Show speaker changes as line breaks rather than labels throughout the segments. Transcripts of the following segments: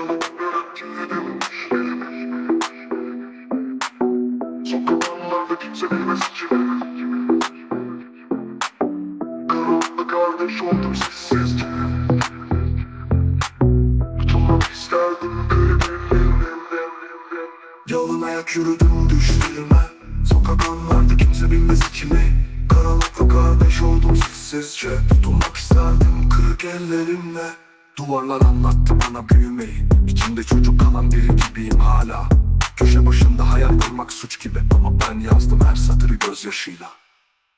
Sokaklarda kimse bilmez kimi Karanlık kardeş oldum sessizce Tutulmak isterdim kıymetlerimden Yalın ayak yürüdüm düşlerime Sokaklarda kimse bilmez kimi Karanlıkla kardeş oldum sessizce. Tutulmak isterdim kırık ellerimle Duvarlar anlattı bana büyümeyi. İçimde çocuk kalan biri gibiyim hala. Köşe başında hayal kurmak suç gibi. Ama ben yazdım her satırı gözyaşıyla.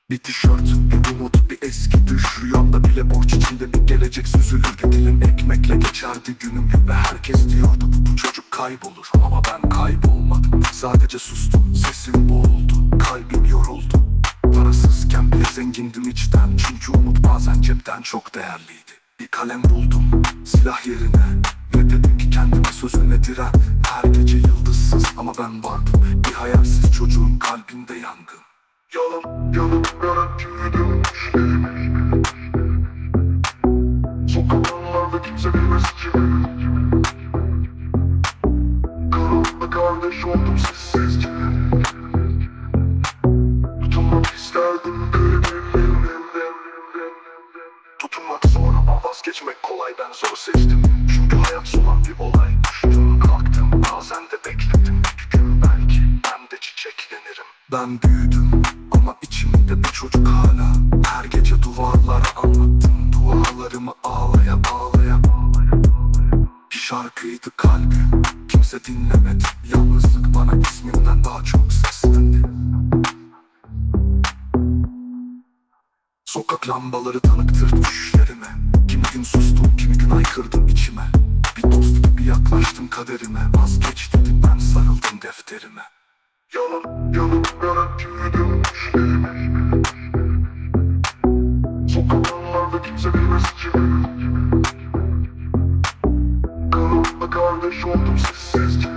Bir tişört, bir umut, bir eski düş. Rüyamda bile borç içinde bir gelecek süzülürdü Dilim ekmekle geçerdi günüm Ve herkes diyordu bu çocuk kaybolur. Ama ben kaybolmadım. Sadece sustum, sesim boğuldu. Kalbim yoruldu. Parasızken bile zengindim içten. Çünkü umut bazen cepten çok değerliydi Bir kalem buldum, silah yerine. Ne dedim ki kendime sözüne diren. Her gece yıldızsız ama ben vardım. Bir hayalsiz çocuğun kalbinde yangın. Yalan, yalanlara yürüdüm düşlerimi Sokaklarda kimse bilmez kimi Karanlık kardeş oldum sessizce vazgeçmek kolay ben zor seçtim. Çünkü hayat solan bir olay. Düştüm kalktım bazen de bekledim. Bir gün belki ben de çiçeklenirim. Ben büyüdüm ama içimde bir çocuk hala. Her gece duvarlara anlattım Dualarımı ağlaya ağlaya Bir şarkıydı kalbim Kimse dinlemedi. Yalnızlık bana ismimden daha çok seslendi. Sokak lambaları tanıktır düşlerime kaderime Vazgeç dedim ben sarıldım defterime. Yalan, yalanlara yürüdüm düşlerime Sokaklarda kimse bilmez kimi Karanlık kardeş oldum sessizce